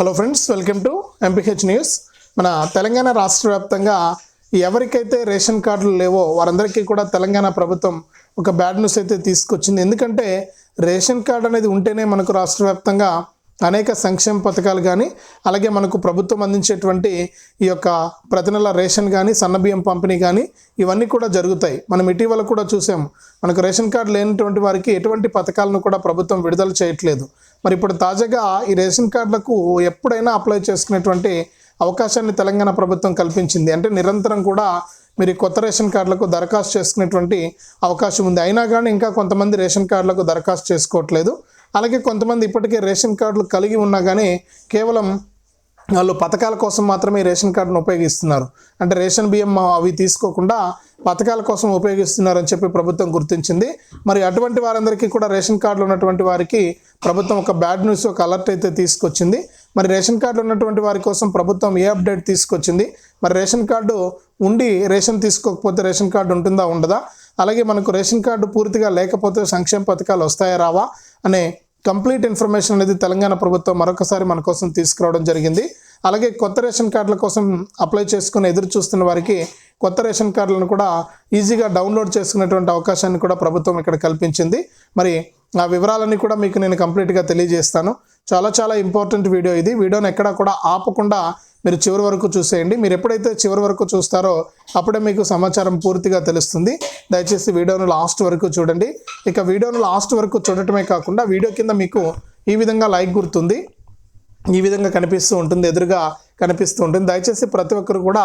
Hello friends welcome to MPH news మన తెలంగాణ రాష్ట్ర వ్యాప్తంగా ఎవరికైతే రేషన్ కార్డులు లేవో వారందరికీ కూడా తెలంగాణ ప్రభుత్వం ఒక బ్యాడ్ న్యూస్ అయితే తీసుకొచ్చింది. ఎందుకంటే రేషన్ కార్డు అనేది ఉంటేనే మనకు రాష్ట్ర వ్యాప్తంగా అనేక సంక్షేమ పథకాలు కానీ అలాగే మనకు ప్రభుత్వం అందించేటువంటి ఈ యొక్క ప్రతి నెల రేషన్ కానీ సన్నబియ్యం పంపిణీ కానీ ఇవన్నీ కూడా జరుగుతాయి. మనం ఇటీవల కూడా చూసాం మనకు రేషన్ కార్డు లేనటువంటి వారికి ఎటువంటి పథకాలను కూడా ప్రభుత్వం విడుదల చేయట్లేదు. మరి ఇప్పుడు తాజాగా ఈ రేషన్ కార్డులకు ఎప్పుడైనా అప్లై చేసుకునేటువంటి అవకాశాన్ని తెలంగాణ ప్రభుత్వం కల్పించింది. అంటే నిరంతరం కూడా మీరు కొత్త రేషన్ కార్డులకు దరఖాస్తు చేసుకునేటువంటి అవకాశం ఉంది. అయినా కానీ ఇంకా కొంతమంది రేషన్ కార్డులకు దరఖాస్తు చేసుకోవట్లేదు. అలాగే కొంతమంది ఇప్పటికే రేషన్ కార్డులు కలిగి ఉన్నా కానీ కేవలం వాళ్ళు పథకాల కోసం మాత్రమే రేషన్ కార్డును ఉపయోగిస్తున్నారు. అంటే రేషన్ బియ్యం అవి తీసుకోకుండా పథకాల కోసం ఉపయోగిస్తున్నారని చెప్పి ప్రభుత్వం గుర్తించింది. మరి అటువంటి వారందరికీ కూడా రేషన్ కార్డులు ఉన్నటువంటి వారికి ప్రభుత్వం ఒక బ్యాడ్ న్యూస్ ఒక అలర్ట్ అయితే తీసుకొచ్చింది. మరి రేషన్ కార్డులు ఉన్నటువంటి వారి కోసం ప్రభుత్వం ఏ అప్డేట్ తీసుకొచ్చింది? మరి రేషన్ కార్డు ఉండి రేషన్ తీసుకోకపోతే రేషన్ కార్డు ఉంటుందా ఉండదా? అలాగే మనకు రేషన్ కార్డు పూర్తిగా లేకపోతే సంక్షేమ పథకాలు వస్తాయా రావా? అనే కంప్లీట్ ఇన్ఫర్మేషన్ అనేది తెలంగాణ ప్రభుత్వం మరొకసారి మన కోసం తీసుకురావడం జరిగింది. అలాగే కొత్త రేషన్ కార్డుల కోసం అప్లై చేసుకుని ఎదురు చూస్తున్న వారికి కొత్త రేషన్ కార్డులను కూడా ఈజీగా డౌన్లోడ్ చేసుకునేటువంటి అవకాశాన్ని కూడా ప్రభుత్వం ఇక్కడ కల్పించింది. మరి ఆ వివరాలన్నీ కూడా మీకు నేను కంప్లీట్గా తెలియజేస్తాను. చాలా చాలా ఇంపార్టెంట్ వీడియో ఇది. వీడియోని ఎక్కడ కూడా ఆపకుండా మీరు చివరి వరకు చూసేయండి. మీరు ఎప్పుడైతే చివరి వరకు చూస్తారో అప్పుడే మీకు సమాచారం పూర్తిగా తెలుస్తుంది. దయచేసి వీడియోను లాస్ట్ వరకు చూడండి. ఇక వీడియోను లాస్ట్ వరకు చూడటమే కాకుండా వీడియో కింద మీకు ఈ విధంగా లైక్ గుర్తుంది. ఈ విధంగా కనిపిస్తూ ఉంటుంది ఎదురుగా కనిపిస్తూ ఉంటుంది. దయచేసి ప్రతి ఒక్కరు కూడా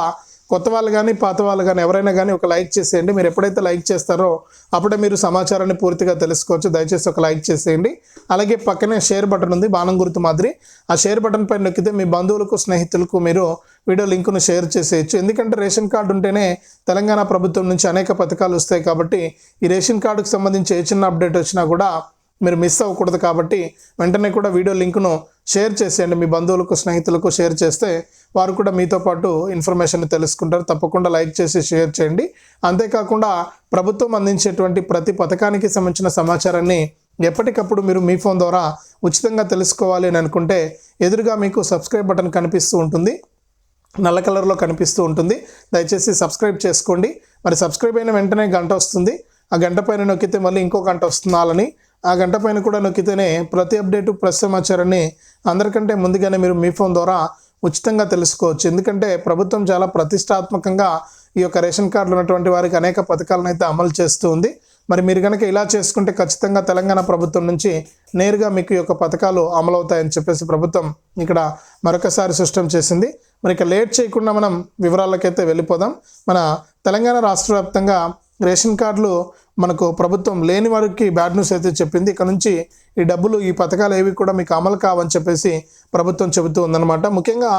కొత్త వాళ్ళు కానీ పాత వాళ్ళు కానీ ఎవరైనా కానీ ఒక లైక్ చేసేయండి. మీరు ఎప్పుడైతే లైక్ చేస్తారో అప్పుడే మీరు సమాచారాన్ని పూర్తిగా తెలుసుకోవచ్చు. దయచేసి ఒక లైక్ చేసేయండి. అలాగే పక్కనే షేర్ బటన్ ఉంది బాణం గుర్తు మాదిరి. ఆ షేర్ బటన్ పైన నొక్కితే మీ బంధువులకు స్నేహితులకు మీరు వీడియో లింకును షేర్ చేసేయచ్చు. ఎందుకంటే రేషన్ కార్డు ఉంటేనే తెలంగాణ ప్రభుత్వం నుంచి అనేక పథకాలు వస్తాయి కాబట్టి ఈ రేషన్ కార్డుకు సంబంధించి ఏ చిన్న అప్డేట్ వచ్చినా కూడా మీరు మిస్ అవ్వకూడదు కాబట్టి వెంటనే కూడా వీడియో లింకును షేర్ చేసేయండి. మీ బంధువులకు స్నేహితులకు షేర్ చేస్తే వారు కూడా మీతో పాటు ఇన్ఫర్మేషన్ తెలుసుకుంటారు. తప్పకుండా లైక్ చేసి షేర్ చేయండి. అంతేకాకుండా ప్రభుత్వం అందించేటువంటి ప్రతి పథకానికి సంబంధించిన సమాచారాన్ని ఎప్పటికప్పుడు మీరు మీ ఫోన్ ద్వారా ఉచితంగా తెలుసుకోవాలి అని అనుకుంటే ఎదురుగా మీకు సబ్స్క్రైబ్ బటన్ కనిపిస్తూ ఉంటుంది. నల్ల కలర్లో కనిపిస్తూ ఉంటుంది. దయచేసి సబ్స్క్రైబ్ చేసుకోండి. మరి సబ్స్క్రైబ్ అయిన వెంటనే గంట వస్తుంది. ఆ గంట పైన నొక్కితే మళ్ళీ ఇంకో గంట వస్తున్నాలని ఆ గంట పైన కూడా నొక్కితేనే ప్రతి అప్డేటు ప్రెస్ సమాచారాన్ని అందరికంటే ముందుగానే మీరు మీ ఫోన్ ద్వారా ఉచితంగా తెలుసుకోవచ్చు. ఎందుకంటే ప్రభుత్వం చాలా ప్రతిష్టాత్మకంగా ఈ యొక్క రేషన్ కార్డులు ఉన్నటువంటి వారికి అనేక పథకాలను అయితే అమలు చేస్తూ ఉంది. మరి మీరు కనుక ఇలా చేసుకుంటే ఖచ్చితంగా తెలంగాణ ప్రభుత్వం నుంచి నేరుగా మీకు ఈ యొక్క పథకాలు అమలవుతాయని చెప్పేసి ప్రభుత్వం ఇక్కడ మరొకసారి స్పష్టం చేసింది. మరి ఇక లేట్ చేయకుండా మనం వివరాలకైతే వెళ్ళిపోదాం. మన తెలంగాణ రాష్ట్ర వ్యాప్తంగా రేషన్ కార్డులు మనకు ప్రభుత్వం లేని వారికి బ్యాడ్ న్యూస్ అయితే చెప్పింది. ఇక్కడ నుంచి ఈ డబ్బులు ఈ పథకాలు ఏవి కూడా మీకు అమలు కావని చెప్పేసి ప్రభుత్వం చెబుతూ ఉందన్నమాట. ముఖ్యంగా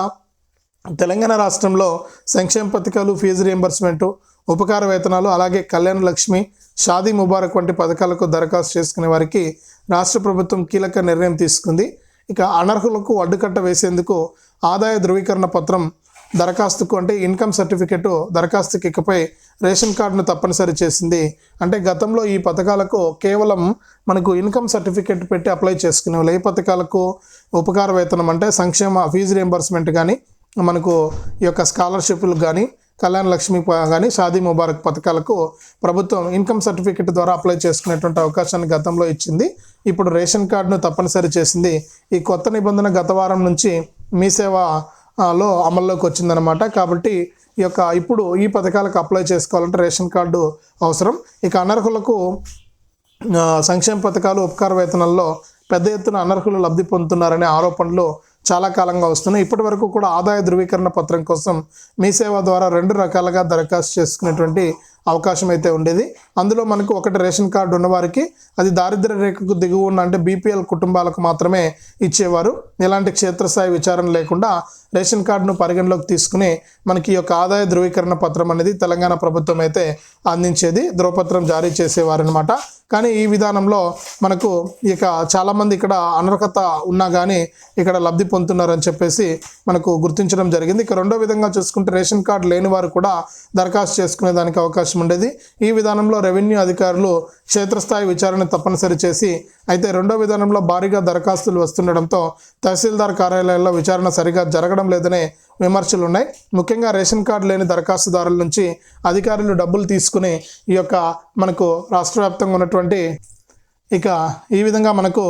తెలంగాణ రాష్ట్రంలో సంక్షేమ పథకాలు ఫీజు రియంబర్స్మెంటు ఉపకార వేతనాలు అలాగే కళ్యాణ లక్ష్మి షాదీ ముబారక్ వంటి పథకాలకు దరఖాస్తు చేసుకునే వారికి రాష్ట్ర ప్రభుత్వం కీలక నిర్ణయం తీసుకుంది. ఇక అనర్హులకు అడ్డుకట్ట వేసేందుకు ఆదాయ ధృవీకరణ పత్రం దరఖాస్తుకు అంటే ఇన్కమ్ సర్టిఫికెట్ దరఖాస్తుకి ఇకపై రేషన్ కార్డును తప్పనిసరి చేసింది. అంటే గతంలో ఈ పథకాలకు కేవలం మనకు ఇన్కమ్ సర్టిఫికెట్ పెట్టి అప్లై చేసుకునే వాళ్ళు ఏ పథకాలకు ఉపకార వేతనం అంటే సంక్షేమ ఫీజు రియంబర్స్మెంట్ కానీ మనకు ఈ యొక్క స్కాలర్షిప్లు కానీ కళ్యాణ లక్ష్మి ప- కానీ షాదీ ముబారక్ పథకాలకు ప్రభుత్వం ఇన్కమ్ సర్టిఫికెట్ ద్వారా అప్లై చేసుకునేటువంటి అవకాశాన్ని గతంలో ఇచ్చింది. ఇప్పుడు రేషన్ కార్డును తప్పనిసరి చేసింది. ఈ కొత్త నిబంధన గత వారం నుంచి మీ సేవ లో అమల్లోకి వచ్చిందనమాట కాబట్టి ఈ యొక్క ఇప్పుడు ఈ పథకాలకు అప్లై చేసుకోవాలంటే రేషన్ కార్డు అవసరం. ఇక అనర్హులకు సంక్షేమ పథకాలు ఉపకార వేతనాల్లో పెద్ద ఎత్తున అనర్హులు లబ్ధి పొందుతున్నారనే ఆరోపణలు చాలా కాలంగా వస్తున్నాయి. ఇప్పటి వరకు కూడా ఆదాయ ధృవీకరణ పత్రం కోసం మీ సేవ ద్వారా రెండు రకాలుగా దరఖాస్తు చేసుకునేటువంటి అవకాశం అయితే ఉండేది. అందులో మనకు ఒకటి రేషన్ కార్డు ఉన్నవారికి అది దారిద్ర రేఖకు దిగువ ఉన్న అంటే బీపీఎల్ కుటుంబాలకు మాత్రమే ఇచ్చేవారు. ఎలాంటి క్షేత్రస్థాయి విచారణ లేకుండా రేషన్ కార్డును పరిగణలోకి తీసుకుని మనకి ఈ యొక్క ఆదాయ ధృవీకరణ పత్రం అనేది తెలంగాణ ప్రభుత్వం అయితే అందించేది ధ్రువపత్రం జారీ చేసేవారనమాట కానీ ఈ విధానంలో మనకు ఇక చాలామంది ఇక్కడ అనర్హత ఉన్నా కానీ ఇక్కడ లబ్ధి పొందుతున్నారని చెప్పేసి మనకు గుర్తించడం జరిగింది. ఇక రెండో విధంగా చూసుకుంటే రేషన్ కార్డు లేని వారు కూడా దరఖాస్తు చేసుకునే దానికి అవకాశం ఉండేది. ఈ విధానంలో రెవెన్యూ అధికారులు క్షేత్రస్థాయి విచారణ తప్పనిసరి చేసి అయితే రెండో విధానంలో భారీగా దరఖాస్తులు వస్తుండడంతో తహసీల్దార్ కార్యాలయాల్లో విచారణ సరిగా జరగడం లేదనే విమర్శలు ఉన్నాయి ముఖ్యంగా రేషన్ కార్డు లేని దరఖాస్తుదారుల నుంచి అధికారులు డబ్బులు తీసుకుని ఈ యొక్క మనకు రాష్ట్ర వ్యాప్తంగా ఉన్నటువంటి ఇక ఈ విధంగా మనకు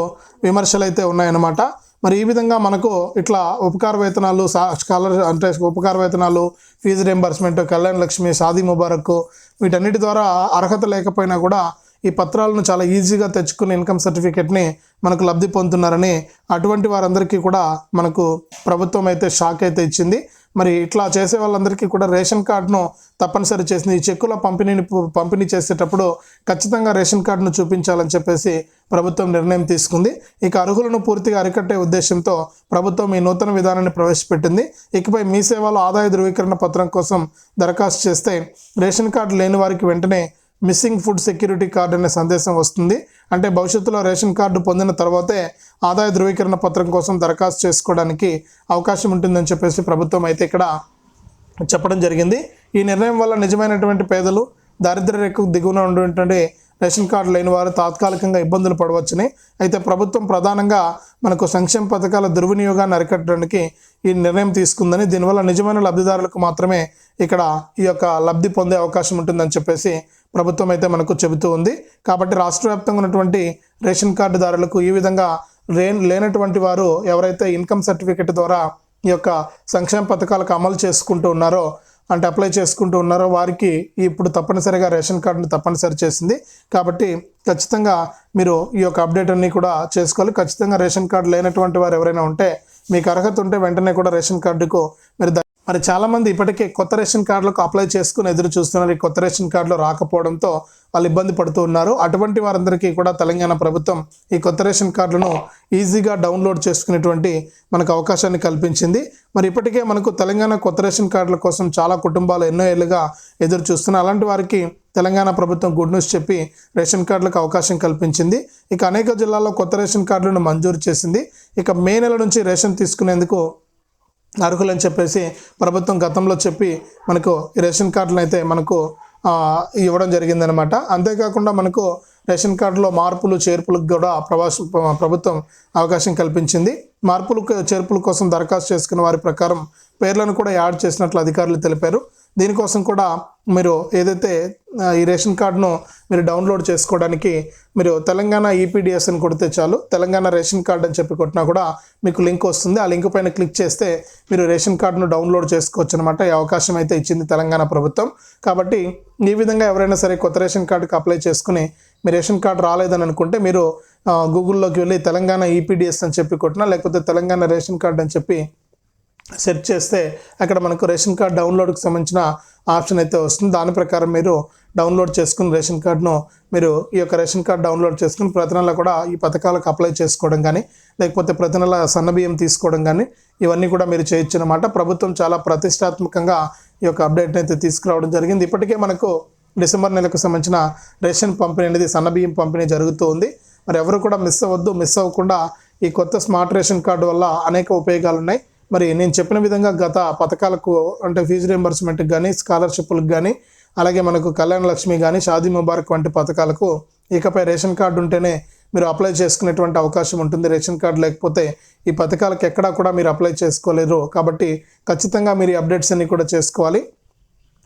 విమర్శలు అయితే ఉన్నాయన్నమాట. మరి ఈ విధంగా మనకు ఇట్లా ఉపకార వేతనాలు సా- స్కాలర్ అంటే ఉపకార వేతనాలు ఫీజు రియంబర్స్మెంట్ కళ్యాణ్ లక్ష్మి సాది ముబారక్ వీటన్నిటి ద్వారా అర్హత లేకపోయినా కూడా ఈ పత్రాలను చాలా ఈజీగా తెచ్చుకుని ఇన్కమ్ సర్టిఫికేట్ని మనకు లబ్ధి పొందుతున్నారని అటువంటి వారందరికీ కూడా మనకు ప్రభుత్వం అయితే షాక్ అయితే ఇచ్చింది. మరి ఇట్లా చేసే వాళ్ళందరికీ కూడా రేషన్ కార్డును తప్పనిసరి చేసింది. ఈ చెక్కుల పంపిణీని పంపిణీ చేసేటప్పుడు ఖచ్చితంగా రేషన్ కార్డును చూపించాలని చెప్పేసి ప్రభుత్వం నిర్ణయం తీసుకుంది. ఇక అర్హులను పూర్తిగా అరికట్టే ఉద్దేశంతో ప్రభుత్వం ఈ నూతన విధానాన్ని ప్రవేశపెట్టింది. ఇకపై మీ సేవలో ఆదాయ ధృవీకరణ పత్రం కోసం దరఖాస్తు చేస్తే రేషన్ కార్డు లేని వారికి వెంటనే మిస్సింగ్ ఫుడ్ సెక్యూరిటీ కార్డు అనే సందేశం వస్తుంది. అంటే భవిష్యత్తులో రేషన్ కార్డు పొందిన తర్వాతే ఆదాయ ధృవీకరణ పత్రం కోసం దరఖాస్తు చేసుకోవడానికి అవకాశం ఉంటుందని చెప్పేసి ప్రభుత్వం అయితే ఇక్కడ చెప్పడం జరిగింది. ఈ నిర్ణయం వల్ల నిజమైనటువంటి పేదలు దారిద్ర్య రేఖకు దిగువన ఉన్నటువంటి రేషన్ కార్డు లేని వారు తాత్కాలికంగా ఇబ్బందులు పడవచ్చని అయితే ప్రభుత్వం ప్రధానంగా మనకు సంక్షేమ పథకాల దుర్వినియోగాన్ని అరికట్టడానికి ఈ నిర్ణయం తీసుకుందని దీనివల్ల నిజమైన లబ్ధిదారులకు మాత్రమే ఇక్కడ ఈ యొక్క లబ్ధి పొందే అవకాశం ఉంటుందని చెప్పేసి ప్రభుత్వం అయితే మనకు చెబుతూ ఉంది. కాబట్టి రాష్ట్ర వ్యాప్తంగా ఉన్నటువంటి రేషన్ కార్డుదారులకు ఈ విధంగా లేని లేనటువంటి వారు ఎవరైతే ఇన్కమ్ సర్టిఫికెట్ ద్వారా ఈ యొక్క సంక్షేమ పథకాలకు అమలు చేసుకుంటూ ఉన్నారో అంటే అప్లై చేసుకుంటూ ఉన్నారో వారికి ఇప్పుడు తప్పనిసరిగా రేషన్ కార్డును తప్పనిసరి చేసింది. కాబట్టి ఖచ్చితంగా మీరు ఈ యొక్క అప్డేట్ అన్నీ కూడా చేసుకోవాలి. ఖచ్చితంగా రేషన్ కార్డు లేనటువంటి వారు ఎవరైనా ఉంటే మీకు అర్హత ఉంటే వెంటనే కూడా రేషన్ కార్డుకు మీరు మరి చాలామంది ఇప్పటికే కొత్త రేషన్ కార్డులకు అప్లై చేసుకుని ఎదురు చూస్తున్నారు. ఈ కొత్త రేషన్ కార్డులు రాకపోవడంతో వాళ్ళు ఇబ్బంది పడుతూ ఉన్నారు. అటువంటి వారందరికీ కూడా తెలంగాణ ప్రభుత్వం ఈ కొత్త రేషన్ కార్డులను ఈజీగా డౌన్లోడ్ చేసుకునేటువంటి మనకు అవకాశాన్ని కల్పించింది. మరి ఇప్పటికే మనకు తెలంగాణ కొత్త రేషన్ కార్డుల కోసం చాలా కుటుంబాలు ఎన్నో ఏళ్ళుగా ఎదురు చూస్తున్నాయి అలాంటి వారికి తెలంగాణ ప్రభుత్వం గుడ్ న్యూస్ చెప్పి రేషన్ కార్డులకు అవకాశం కల్పించింది. ఇక అనేక జిల్లాల్లో కొత్త రేషన్ కార్డులను మంజూరు చేసింది. ఇక మే నెల నుంచి రేషన్ తీసుకునేందుకు అర్హులని చెప్పేసి ప్రభుత్వం గతంలో చెప్పి మనకు ఈ రేషన్ కార్డులను అయితే మనకు ఇవ్వడం జరిగిందనమాట అంతేకాకుండా మనకు రేషన్ కార్డులో మార్పులు చేర్పులకు కూడా ప్రవాస ప్రభుత్వం అవకాశం కల్పించింది. మార్పులు చేర్పుల కోసం దరఖాస్తు చేసుకున్న వారి ప్రకారం పేర్లను కూడా యాడ్ చేసినట్లు అధికారులు తెలిపారు. దీనికోసం కూడా మీరు ఏదైతే ఈ రేషన్ కార్డును మీరు డౌన్లోడ్ చేసుకోవడానికి మీరు తెలంగాణ ఈపీడిఎస్ అని కొడితే చాలు తెలంగాణ రేషన్ కార్డు అని చెప్పి కొట్టినా కూడా మీకు లింక్ వస్తుంది. ఆ లింక్ పైన క్లిక్ చేస్తే మీరు రేషన్ కార్డును డౌన్లోడ్ చేసుకోవచ్చు అనమాట ఈ అవకాశం అయితే ఇచ్చింది తెలంగాణ ప్రభుత్వం. కాబట్టి ఈ విధంగా ఎవరైనా సరే కొత్త రేషన్ కార్డుకి అప్లై చేసుకుని మీ రేషన్ కార్డు రాలేదని అనుకుంటే మీరు గూగుల్లోకి వెళ్ళి తెలంగాణ ఈపీడిఎస్ అని చెప్పి కొట్టినా లేకపోతే తెలంగాణ రేషన్ కార్డు అని చెప్పి సెర్చ్ చేస్తే అక్కడ మనకు రేషన్ కార్డ్ డౌన్లోడ్కి సంబంధించిన ఆప్షన్ అయితే వస్తుంది. దాని ప్రకారం మీరు డౌన్లోడ్ చేసుకుని రేషన్ కార్డును మీరు ఈ యొక్క రేషన్ కార్డ్ డౌన్లోడ్ చేసుకుని ప్రతి నెల కూడా ఈ పథకాలకు అప్లై చేసుకోవడం కానీ లేకపోతే ప్రతి నెల సన్నబియ్యం తీసుకోవడం కానీ ఇవన్నీ కూడా మీరు చేయొచ్చు అనమాట ప్రభుత్వం చాలా ప్రతిష్టాత్మకంగా ఈ యొక్క అప్డేట్ని అయితే తీసుకురావడం జరిగింది. ఇప్పటికే మనకు డిసెంబర్ నెలకు సంబంధించిన రేషన్ పంపిణీ అనేది సన్నబియ్యం పంపిణీ జరుగుతూ ఉంది. మరి ఎవరు కూడా మిస్ అవ్వద్దు మిస్ అవ్వకుండా ఈ కొత్త స్మార్ట్ రేషన్ కార్డు వల్ల అనేక ఉపయోగాలు ఉన్నాయి మరి నేను చెప్పిన విధంగా గత పథకాలకు అంటే ఫీజు రియంబర్స్మెంట్కి కానీ స్కాలర్షిప్లకు కానీ అలాగే మనకు కళ్యాణ లక్ష్మి కానీ షాదీ ముబారక్ వంటి పథకాలకు ఇకపై రేషన్ కార్డు ఉంటేనే మీరు అప్లై చేసుకునేటువంటి అవకాశం ఉంటుంది. రేషన్ కార్డు లేకపోతే ఈ పథకాలకు ఎక్కడా కూడా మీరు అప్లై చేసుకోలేరు. కాబట్టి ఖచ్చితంగా మీరు ఈ అప్డేట్స్ అన్ని కూడా చేసుకోవాలి.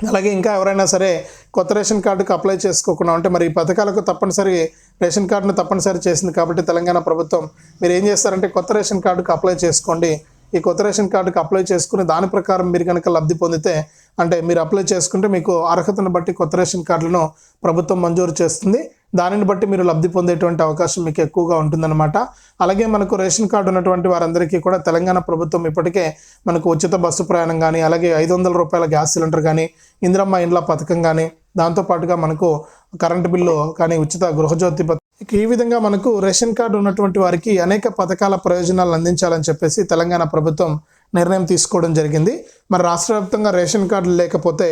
అలాగే ఇంకా ఎవరైనా సరే కొత్త రేషన్ కార్డుకు అప్లై చేసుకోకుండా ఉంటే మరి ఈ పథకాలకు తప్పనిసరి రేషన్ కార్డును తప్పనిసరి చేసింది కాబట్టి తెలంగాణ ప్రభుత్వం. మీరు ఏం చేస్తారంటే కొత్త రేషన్ కార్డుకు అప్లై చేసుకోండి. ఈ కొత్త రేషన్ కార్డుకి అప్లై చేసుకుని దాని ప్రకారం మీరు కనుక లబ్ధి పొందితే అంటే మీరు అప్లై చేసుకుంటే మీకు అర్హతను బట్టి కొత్త రేషన్ కార్డులను ప్రభుత్వం మంజూరు చేస్తుంది. దానిని బట్టి మీరు లబ్ధి పొందేటువంటి అవకాశం మీకు ఎక్కువగా ఉంటుందన్నమాట. అలాగే మనకు రేషన్ కార్డు ఉన్నటువంటి వారందరికీ కూడా తెలంగాణ ప్రభుత్వం ఇప్పటికే మనకు ఉచిత బస్సు ప్రయాణం కానీ అలాగే ఐదు వందల రూపాయల గ్యాస్ సిలిండర్ కానీ ఇందిరమ్మ ఇండ్ల పథకం కానీ దాంతోపాటుగా మనకు కరెంటు బిల్లు కానీ ఉచిత గృహజ్యోతి ఇక ఈ విధంగా మనకు రేషన్ కార్డు ఉన్నటువంటి వారికి అనేక పథకాల ప్రయోజనాలు అందించాలని చెప్పేసి తెలంగాణ ప్రభుత్వం నిర్ణయం తీసుకోవడం జరిగింది. మరి రాష్ట్ర వ్యాప్తంగా రేషన్ కార్డులు లేకపోతే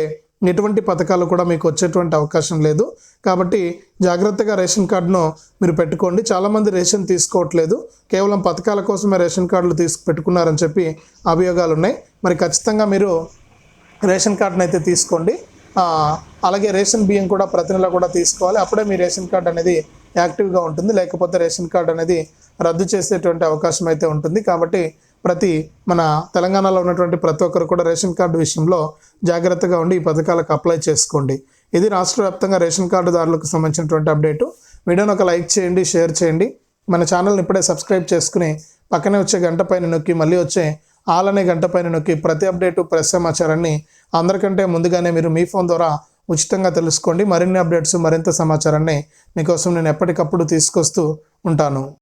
ఎటువంటి పథకాలు కూడా మీకు వచ్చేటువంటి అవకాశం లేదు. కాబట్టి జాగ్రత్తగా రేషన్ కార్డును మీరు పెట్టుకోండి. చాలామంది రేషన్ తీసుకోవట్లేదు. కేవలం పథకాల కోసమే రేషన్ కార్డులు తీసుకు పెట్టుకున్నారని చెప్పి అభియోగాలు ఉన్నాయి. మరి ఖచ్చితంగా మీరు రేషన్ కార్డును అయితే తీసుకోండి. అలాగే రేషన్ బియ్యం కూడా ప్రతి నెల కూడా తీసుకోవాలి. అప్పుడే మీ రేషన్ కార్డ్ అనేది యాక్టివ్గా ఉంటుంది. లేకపోతే రేషన్ కార్డు అనేది రద్దు చేసేటువంటి అవకాశం అయితే ఉంటుంది. కాబట్టి ప్రతి మన తెలంగాణలో ఉన్నటువంటి ప్రతి ఒక్కరు కూడా రేషన్ కార్డు విషయంలో జాగ్రత్తగా ఉండి ఈ పథకాలకు అప్లై చేసుకోండి. ఇది రాష్ట్ర వ్యాప్తంగా రేషన్ కార్డుదారులకు సంబంధించినటువంటి అప్డేటు. వీడియోని ఒక లైక్ చేయండి షేర్ చేయండి. మన ఛానల్ని ఇప్పుడే సబ్స్క్రైబ్ చేసుకుని పక్కనే వచ్చే గంట పైన నొక్కి మళ్ళీ వచ్చే ఆల్ అనే గంట పైన నొక్కి ప్రతి అప్డేటు ప్రెస్ సమాచారాన్ని అందరికంటే ముందుగానే మీరు మీ ఫోన్ ద్వారా ఉచితంగా తెలుసుకోండి. మరిన్ని అప్డేట్స్ మరింత సమాచారాన్ని మీకోసం నేను ఎప్పటికప్పుడు తీసుకొస్తూ ఉంటాను.